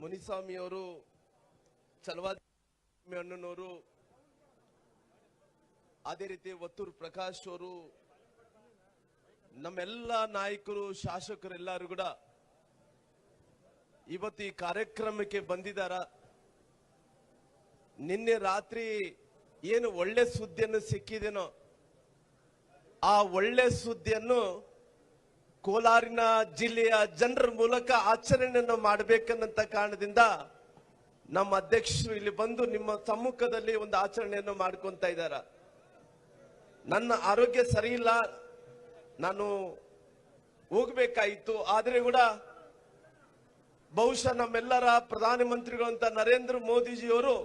ಮುನಿಸ್ವಾಮಿಯವರು ಚಲವಾದಿ ಅಣ್ಣನವರು ಅದೇ ರೀತಿ ಒತ್ತೂರು ಪ್ರಕಾಶ್ ಅವರು, ನಮ್ಮೆಲ್ಲ ನಾಯಕರು, ಶಾಸಕರೆಲ್ಲರೂ ಕೂಡ ಇವತ್ತು ಈ ಕಾರ್ಯಕ್ರಮಕ್ಕೆ ಬಂದಿದ್ದಾರ ನಿನ್ನೆ ರಾತ್ರಿ ಏನು ಒಳ್ಳೆ ಸುದ್ದಿಯನ್ನು ಸಿಕ್ಕಿದೆನೋ, ಆ ಒಳ್ಳೆ ಸುದ್ದಿಯನ್ನು ಕೋಲಾರಿನ ಜಿಲ್ಲೆಯ ಜನರ ಮೂಲಕ ಆಚರಣೆಯನ್ನು ಮಾಡಬೇಕನ್ನಂತ ಕಾರಣದಿಂದ ನಮ್ಮ ಅಧ್ಯಕ್ಷರು ಇಲ್ಲಿ ಬಂದು ನಿಮ್ಮ ಸಮ್ಮುಖದಲ್ಲಿ ಒಂದು ಆಚರಣೆಯನ್ನು ಮಾಡ್ಕೊಂತ ಇದ್ದಾರ ನನ್ನ ಆರೋಗ್ಯ ಸರಿ ಇಲ್ಲ. ನಾನು ಹೋಗ್ಬೇಕಾಯಿತು. ಆದ್ರೆ ಕೂಡ ಬಹುಶಃ ನಮ್ಮೆಲ್ಲರ ಪ್ರಧಾನಮಂತ್ರಿಗಳು ಅಂತ ನರೇಂದ್ರ ಮೋದಿಜಿಯವರು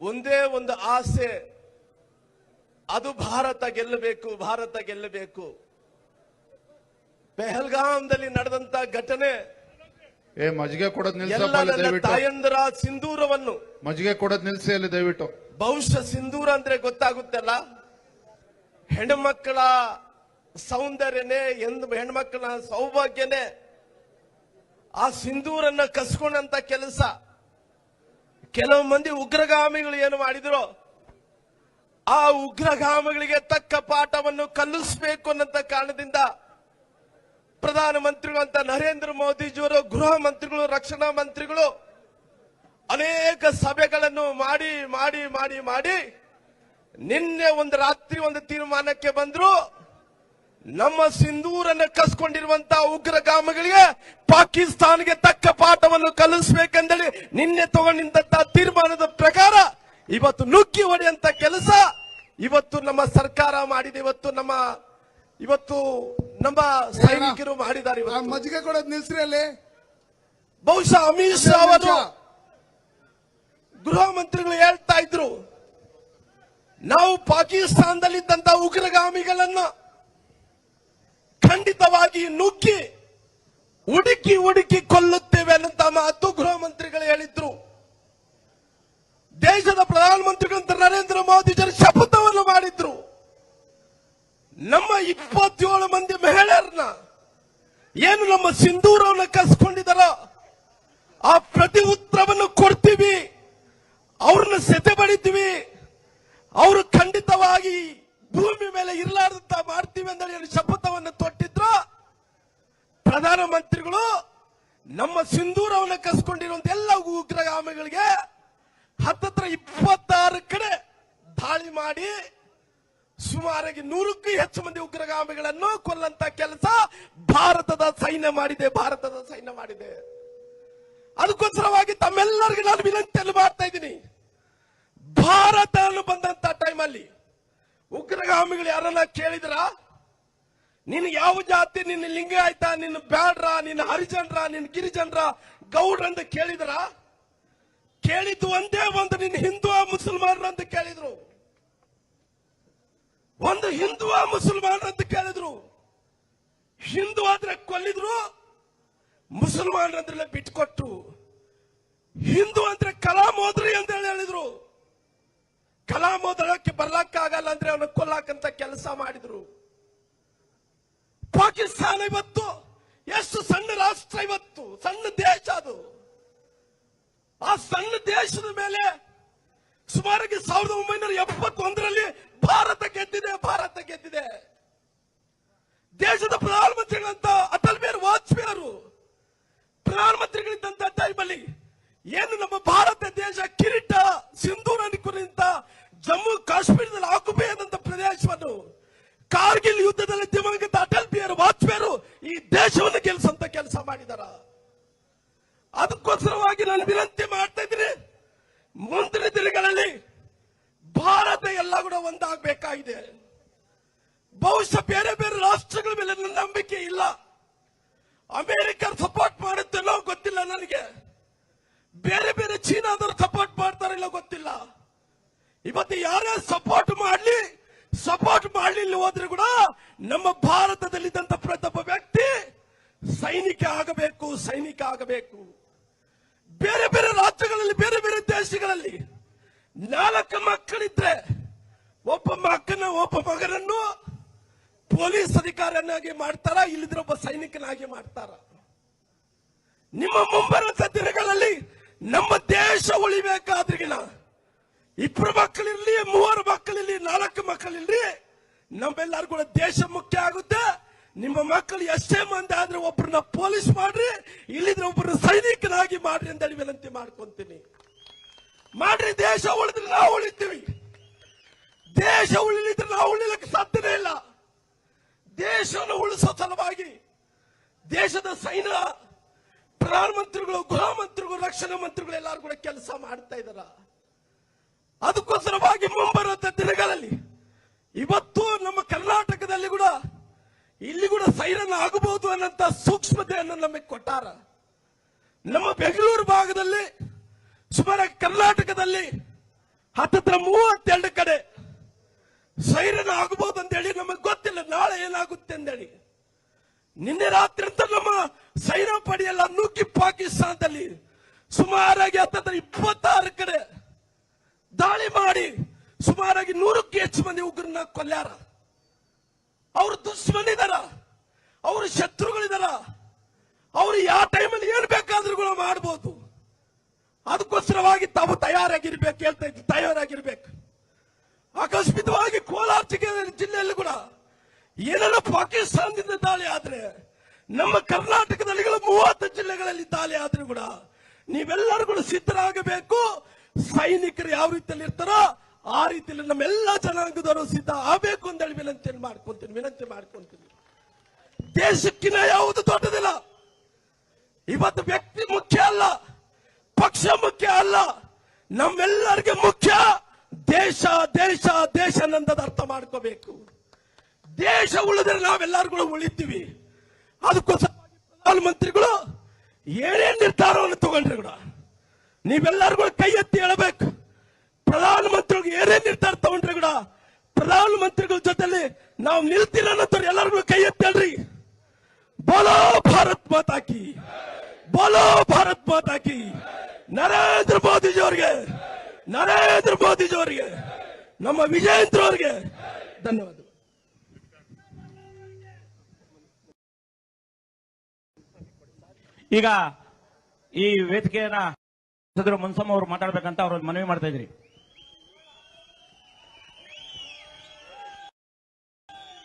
ಒಂದೇ ಒಂದು ಆಸೆ. ಅದು ಭಾರತ ಗೆಲ್ಲಬೇಕು ಭಾರತ ಗೆಲ್ಲಬೇಕು. ಪೆಹಲ್ಗಾಂದಲ್ಲಿ ನಡೆದಂತ ಘಟನೆ. ಏ ಮಜ್ಜಿಗೆ ಕೊಡದ್ ಎಲ್ಲ ನನ್ನ ತಾಯಂದರ ಸಿಂಧೂರವನ್ನು. ಮಜ್ಜಿಗೆ ಕೊಡೋದ್ ನಿಲ್ಸಿ ಅಲ್ಲಿ ದಯವಿಟ್ಟು. ಬಹುಶಃ ಸಿಂಧೂರ ಅಂದ್ರೆ ಗೊತ್ತಾಗುತ್ತಲ್ಲ? ಹೆಣ್ಮಕ್ಕಳ ಸೌಂದರ್ಯನೇ ಎಂದು ಹೆಣ್ಮಕ್ಕಳ ಸೌಭಾಗ್ಯನೇ ಆ ಸಿಂಧೂರನ್ನ ಕಸ್ಕೊಂಡಂತ ಕೆಲಸ. ಕೆಲವು ಮಂದಿ ಉಗ್ರಗಾಮಿಗಳು ಏನು ಮಾಡಿದ್ರು? ಆ ಉಗ್ರಗಾಮಿಗಳಿಗೆ ತಕ್ಕ ಪಾಠವನ್ನು ಕಲಿಸ್ಬೇಕು ಅನ್ನಂತ ಕಾರಣದಿಂದ ಪ್ರಧಾನಮಂತ್ರಿಗಳು ಅಂತ ನರೇಂದ್ರ ಮೋದಿಜಿಯವರು, ಗೃಹ ಮಂತ್ರಿಗಳು, ರಕ್ಷಣಾ ಮಂತ್ರಿಗಳು ಅನೇಕ ಸಭೆಗಳನ್ನು ಮಾಡಿ ಮಾಡಿ ಮಾಡಿ ಮಾಡಿ ನಿನ್ನೆ ಒಂದು ರಾತ್ರಿ ಒಂದು ತೀರ್ಮಾನಕ್ಕೆ ಬಂದ್ರು. ನಮ್ಮ ಸಿಂಧೂರನ್ನ ಕಸ್ಕೊಂಡಿರುವಂತಹ ಉಗ್ರಗಾಮಗಳಿಗೆ ಪಾಕಿಸ್ತಾನ್ಗೆ ತಕ್ಕ ಪಾಠವನ್ನು ಕಲಿಸಬೇಕೆಂದೇಳಿ ನಿನ್ನೆ ತಗೊಂಡಿದ್ದಂತ ತೀರ್ಮಾನದ ಪ್ರಕಾರ ಇವತ್ತು ನುಗ್ಗಿ ಹೊಡೆಯಂತ ಕೆಲಸ ಇವತ್ತು ನಮ್ಮ ಸರ್ಕಾರ ಮಾಡಿದೆ. ಇವತ್ತು ನಮ್ಮ, ಇವತ್ತು ನಮ್ಮ ಸೈನಿಕರು ಮಾಡಿದ್ದಾರೆ ಇವತ್ತು. ಮಜ್ಜಿಗೆ ಕೊಡೋದ್ ನಿಲ್ಸ್ರಿ ಅಲ್ಲಿ. ಬಹುಶಃ ಅಮಿತ್ ಶಾ ಅವರು ಗೃಹ ಮಂತ್ರಿಗಳು ಹೇಳ್ತಾ ಇದ್ರು ನಾವು ಪಾಕಿಸ್ತಾನದಲ್ಲಿದ್ದಂತ ಉಗ್ರಗಾಮಿಗಳನ್ನ ಖಂಡಿತವಾಗಿ ನುಗ್ಗಿ ಹುಡುಕಿ ಹುಡುಕಿ ಕೊಲ್ಲುತ್ತೇವೆ ಅನ್ನಂತ ಮಾತು ಗೃಹ ಮಂತ್ರಿಗಳು ಹೇಳಿದ್ರು. ದೇಶದ ಪ್ರಧಾನಮಂತ್ರಿಗಳಂತ ನರೇಂದ್ರ ಮೋದಿ ಜನ ಶಪಥವನ್ನು ಮಾಡಿದ್ರು. ನಮ್ಮ ಇಪ್ಪತ್ತೇಳು ಮಂದಿ ಮಹಿಳೆಯರನ್ನ ಏನು ನಮ್ಮ ಸಿಂಧೂರವನ್ನ ಕಸ್ಕೊಂಡಿದಾರ ಆ ಪ್ರತಿ ಉತ್ತರವನ್ನು ಕೊಡ್ತೀವಿ. ಅವ್ರನ್ನ ಸೆತೆ ಬಡಿತೀವಿ. ಅವರು ಖಂಡಿತವಾಗಿ ಭೂಮಿ ಮೇಲೆ ಇರಲಾರ್ದಂತ ಮಾಡ್ತೀವಿ ಹೇಳಿ ಶಪಥವನ್ನು ತೊಟ್ಟಿದ್ರು. ಪ್ರಧಾನಮಂತ್ರಿಗಳು, ನಮ್ಮ ಸಿಂಧೂರವನ್ನ ಕಸ್ಕೊಂಡಿರುವಂತ ಎಲ್ಲ ಉಗ್ರಗಾಮಿಗಳಿಗೆ ಹತ್ತತ್ರ ಇಪ್ಪತ್ತಾರು ಕಡೆ ದಾಳಿ ಮಾಡಿ ಸುಮಾರಾಗಿ ನೂರಕ್ಕೂ ಹೆಚ್ಚು ಮಂದಿ ಉಗ್ರಗಾಮಿಗಳನ್ನು ಕೊಲ್ಲಂತ ಕೆಲಸ ಭಾರತದ ಸೈನ್ಯ ಮಾಡಿದೆ, ಭಾರತದ ಸೈನ್ಯ ಮಾಡಿದೆ. ಅದಕ್ಕೋಸ್ಕರವಾಗಿ ತಮ್ಮೆಲ್ಲರಿಗೂ ನಾನು ವಿನಂತಿಯನ್ನು ಮಾಡ್ತಾ ಇದ್ದೀನಿ. ಭಾರತ ಬಂದಂತ ಬಂದಂತ ಟೈಮಲ್ಲಿ ಉಗ್ರಗಾಮಿಗಳು ಯಾರನ್ನ ಕೇಳಿದ್ರ? ನೀನು ಯಾವ ಜಾತಿ, ನಿನ್ನ ಲಿಂಗ ಆಯ್ತಾ, ನಿನ್ನ ಬ್ಯಾಡ್ರ, ನಿನ್ನ ಹರಿಜನ್ರ, ನಿನ್ನ ಗಿರಿಜನ್ರ, ಗೌಡ್ರ ಅಂತ ಕೇಳಿದ್ರ? ಕೇಳಿದ್ದು ಒಂದೇ ಒಂದು ನಿನ್ನ ಹಿಂದೂ ಮುಸಲ್ಮಾನರು ಅಂತ ಕೇಳಿದ್ರು. ಒಂದು ಹಿಂದೂ ಮುಸಲ್ಮಾನ್ ಅಂತ ಕೇಳಿದ್ರು. ಹಿಂದೂ ಆದ್ರೆ ಕೊಲ್ಲಿದ್ರು ಮುಸಲ್ಮಾನರಂದ್ರೆ ಬಿಟ್ಕೊಟ್ರು. ಹಿಂದೂ ಅಂದ್ರೆ ಕಲಾ ಮೋದ್ರಿ ಅಂತ ಹೇಳಿ ಹೇಳಿದ್ರು. ಕಲಾಂ ಓದಳಕ್ಕೆ ಆಗಲ್ಲ ಅಂದ್ರೆ ಅವನು ಕೊಲ್ಲಾಕಂತ ಕೆಲಸ ಮಾಡಿದ್ರು. ಪಾಕಿಸ್ತಾನ ಇವತ್ತು, ಎಷ್ಟು ಸಣ್ಣ ರಾಷ್ಟ್ರ ಇವತ್ತು, ಸಣ್ಣ ದೇಶ ಅದು. ಆ ಸಣ್ಣ ದೇಶದ ಮೇಲೆ ಸುಮಾರಿಗೆ ಸಾವಿರದ ಒಂಬೈನೂರ ಗೆದ್ದಿದೆ ಗೆದ್ದಿದೆ ದೇಶದ ಪ್ರಧಾನಮಂತ್ರಿಗಳಂತ ಅಟಲ್ ಬಿಹಾರಿ ವಾಜಪೇಯಿ ಅವರು ಪ್ರಧಾನಮಂತ್ರಿಗಳಿದ್ದಂತ ಟೈಮಲ್ಲಿ ಏನು ನಮ್ಮ ಭಾರತ ದೇಶ ಕಿರೀಟ, ಸಿಂಧೂರ ಕುರಿತ ಜಮ್ಮು ಕಾಶ್ಮೀರದಲ್ಲಿ ಆಕ್ಯುಪೈ ಆದಂತ ಪ್ರದೇಶವನ್ನು ಕಾರ್ಗಿಲ್ ಯುದ್ಧದಲ್ಲಿ ದಿವಂಗತ ಅಟಲ್ ಬಿಹಾರಿ ವಾಜಪೇಯಿ ಈ ದೇಶವನ್ನು ಗೆಲ್ಲಿಸಂತ ಕೆಲಸ ಮಾಡಿದಾರ. ಅದಕ್ಕೋಸ್ಕರವಾಗಿ ನಾನು ವಿನಂತಿ ಮಾಡ್ತಾ ಇದ್ದೀನಿ, ಮುಂದಿನ ದಿನಗಳಲ್ಲಿ ಭಾರತ ಎಲ್ಲ ಕೂಡ ಒಂದಾಗಬೇಕಾಗಿದೆ. ಬಹುಶಃ ಬೇರೆ ಬೇರೆ ರಾಷ್ಟ್ರಗಳ ಮೇಲೆ ನನ್ನ ನಂಬಿಕೆ ಇಲ್ಲ. ಅಮೆರಿಕ ಸಪೋರ್ಟ್ ಮಾಡುತ್ತೇನೋ ಗೊತ್ತಿಲ್ಲ ನನಗೆ. ಬೇರೆ ಬೇರೆ ಚೀನಾದವರು ಸಪೋರ್ಟ್ ಮಾಡ್ತಾರಿಲ್ಲ ಗೊತ್ತಿಲ್ಲ. ಇವತ್ತು ಯಾರೇ ಸಪೋರ್ಟ್ ಮಾಡಲಿ ಸಪೋರ್ಟ್ ಮಾಡಲಿಲ್ಲ ಹೋದ್ರೆ ಕೂಡ ನಮ್ಮ ಭಾರತದಲ್ಲಿದ್ದಂತ ಪ್ರತಿಯೊಬ್ಬ ವ್ಯಕ್ತಿ ಸೈನಿಕ ಆಗಬೇಕು ಸೈನಿಕ ಆಗಬೇಕು. ಬೇರೆ ಬೇರೆ ರಾಜ್ಯಗಳಲ್ಲಿ ಬೇರೆ ಬೇರೆ ದೇಶಗಳಲ್ಲಿ ನಾಲ್ಕು ಮಕ್ಕಳಿದ್ರೆ ಒಬ್ಬ ಮಕ್ಕನ ಒಬ್ಬ ಮಗನನ್ನು ಪೊಲೀಸ್ ಅಧಿಕಾರಿಯನ್ನಾಗಿ ಮಾಡ್ತಾರ? ಇಲ್ಲಿದ್ರ ಒಬ್ಬ ಸೈನಿಕನಾಗಿ ಮಾಡ್ತಾರ? ನಿಮ್ಮ ಮುಂಬರುವಂತ ದಿನಗಳಲ್ಲಿ ನಮ್ಮ ದೇಶ ಉಳಿಬೇಕಾದ್ರಿಗಿನ ಇಬ್ಬರು ಮಕ್ಕಳಿರ್ಲಿ, ಮೂವರು ಮಕ್ಕಳಿರ್ಲಿ, ನಾಲ್ಕು ಮಕ್ಕಳಿರ್ಲಿ ನಮ್ಮೆಲ್ಲರೂ ಕೂಡ ದೇಶ ಮುಖ್ಯ ಆಗುತ್ತೆ. ನಿಮ್ಮ ಮಕ್ಕಳು ಎಷ್ಟೇ ಮಂದಿ ಆದ್ರೆ ಒಬ್ಬರನ್ನ ಪೊಲೀಸ್ ಮಾಡ್ರಿ, ಇಲ್ಲಿದ್ರೆ ಒಬ್ಬರನ್ನ ಸೈನಿಕನಾಗಿ ಮಾಡ್ರಿ ಅಂತ ವಿನಂತಿ ಮಾಡ್ಕೊಂತೀನಿ. ಮಾಡ್ರಿ, ದೇಶ ಉಳಿದ್ರೆ ನಾವು ಉಳಿತೀವಿ. ದೇಶ ಉಳಿಲಿದ್ರೆ ನಾವು ಉಳಿಲಿಕ್ಕೆ ಸಾಧ್ಯನೇ ಇಲ್ಲ. ದೇಶವನ್ನು ಉಳಿಸೋ ಸಲುವಾಗಿ ದೇಶದ ಸೈನ್ಯ, ಪ್ರಧಾನಮಂತ್ರಿಗಳು, ಗೃಹ ಮಂತ್ರಿಗಳು, ರಕ್ಷಣಾ ಮಂತ್ರಿಗಳು ಎಲ್ಲರೂ ಕೂಡ ಕೆಲಸ ಮಾಡ್ತಾ ಇದ್ದಾರ ಅದಕ್ಕೋಸ್ಕರವಾಗಿ ಮುಂಬರುವಂತ ದಿನಗಳಲ್ಲಿ ಇವತ್ತು ನಮ್ಮ ಕರ್ನಾಟಕದಲ್ಲಿ ಕೂಡ ಇಲ್ಲಿ ಕೂಡ ಸೈರನ್ ಆಗಬಹುದು ಅನ್ನಂತ ಸೂಕ್ಷ್ಮತೆಯನ್ನು ನಮಗೆ ಕೊಟ್ಟಾರ. ನಮ್ಮ ಬೆಂಗಳೂರು ಭಾಗದಲ್ಲಿ ಸುಮಾರು ಕರ್ನಾಟಕದಲ್ಲಿ ಹತ್ತತ್ರ ಮೂವತ್ತೆರಡು ಕಡೆ ಸೈರನ್ ಆಗಬಹುದು ಅಂತ ಹೇಳಿ ನಮಗೆ ಗೊತ್ತಿಲ್ಲ. ನಾಳೆ ಏನಾಗುತ್ತೆ ಅಂತೇಳಿ. ನಿನ್ನೆ ರಾತ್ರಿ ಅಂತ ನಮ್ಮ ಸೈರಾ ಪಡೆಯಲ್ಲ ನುಗ್ಗಿ ಪಾಕಿಸ್ತಾನದಲ್ಲಿ ಸುಮಾರಾಗಿ ಹತ್ತತ್ರ ಇಪ್ಪತ್ತಾರು ಕಡೆ ದಾಳಿ ಮಾಡಿ ಸುಮಾರಾಗಿ ನೂರಕ್ಕೆ ಹೆಚ್ಚು ಮಂದಿ ಉಗ್ರನ್ನ ಕೊಲ್ಯಾರ. ಅವ್ರ ದುಶ್ಮನಿದಾರ. ಅವ್ರ ಶತ್ರುಗಳಿದಾರ. ಅವ್ರು ಯಾವ ಟೈಮಲ್ಲಿ ಏನ್ ಬೇಕಾದ್ರೂ ಮಾಡ್ಬೋದು. ಅದಕ್ಕೋಸ್ಕರವಾಗಿ ತಾವು ತಯಾರಾಗಿರ್ಬೇಕು, ಹೇಳ್ತಾ ಇದ್ವಿ ತಯಾರಾಗಿರ್ಬೇಕು. ಆಕಸ್ಮಿಕವಾಗಿ ಕೋಲಾರ ಜಿಲ್ಲೆ- ಜಿಲ್ಲೆಯಲ್ಲಿ ಕೂಡ ಏನೆಲ್ಲ ಪಾಕಿಸ್ತಾನದಿಂದ ದಾಳಿ ಆದ್ರೆ, ನಮ್ಮ ಕರ್ನಾಟಕದಲ್ಲಿ ಮೂವತ್ತು ಜಿಲ್ಲೆಗಳಲ್ಲಿ ದಾಳಿ ಆದ್ರೂ ಕೂಡ ನೀವೆಲ್ಲರೂ ಕೂಡ ಸಿದ್ಧರಾಗಬೇಕು. ಸೈನಿಕರು ಯಾವ ರೀತಿಯಲ್ಲಿ ಇರ್ತಾರೋ ಆ ರೀತಿಯಲ್ಲಿ ನಮ್ಮೆಲ್ಲ ಜನಾಂಗದವರು ಸಿದ್ಧ ಆಗಬೇಕು ಅಂತ ಹೇಳಿ ವಿನಂತಿ ಮಾಡ್ಕೊಂತೀನಿ ವಿನಂತಿ ಮಾಡ್ಕೊಂತೀನಿ. ದೇಶಕ್ಕಿನ ಯಾವುದು ದೊಡ್ಡದಿಲ್ಲ. ಇವತ್ತು ವ್ಯಕ್ತಿ ಮುಖ್ಯ ಅಲ್ಲ, ಪಕ್ಷ ಮುಖ್ಯ ಅಲ್ಲ, ನಮ್ಮೆಲ್ಲರಿಗೆ ಮುಖ್ಯ. ದೇಶ ದೇಶ ದೇಶ ನಂದದ ಅರ್ಥ ಮಾಡ್ಕೋಬೇಕು. ದೇಶ ಉಳಿದ್ರೆ ನಾವೆಲ್ಲರೂ ಕೂಡ ಉಳಿತೀವಿ. ಅದಕ್ಕೋಸ್ಕರ ಪ್ರಧಾನಮಂತ್ರಿಗಳು ಏನೇನ್ ನಿರ್ಧಾರವನ್ನು ತಗೊಂಡ್ರಿ ಕೂಡ ನೀವೆಲ್ಲರೂ ಕೈ ಎತ್ತಿ ಹೇಳಬೇಕು. ಪ್ರಧಾನಮಂತ್ರಿಗಳು ಏನೇನ್ ನಿರ್ಧಾರ ತಗೊಂಡ್ರಿ ಕೂಡ ಪ್ರಧಾನಮಂತ್ರಿಗಳ ಜೊತೆಲಿ ನಾವು ನಿಲ್ತಿಲ್ಲ ಅನ್ನೋದ್ರ ಎಲ್ಲರಿಗೂ ಕೈ ಎತ್ತಿ ಹೇಳ್ರಿ. ಬೋಲೋ ಭಾರತ್ ಮಾತಾಕಿ. ಬೋಲೋ ಭಾರತ್ ಮಾತಾಕಿ. ನರೇಂದ್ರ ಮೋದಿಜಿ ಅವರಿಗೆ ನರೇಂದ್ರ ಮೋದಿಜಿ ಅವರಿಗೆ ನಮ್ಮ ವಿಜಯೇಂದ್ರ ಅವರಿಗೆ ಧನ್ಯವಾದ ಈಗ ಈ ವೇದಿಕೆಯನ್ನ ಮನ್ಸಮ್ಮ ಅವರು ಮಾತಾಡ್ಬೇಕಂತ ಅವ್ರ ಮನವಿ ಮಾಡ್ತಾ ಇದ್ರಿ.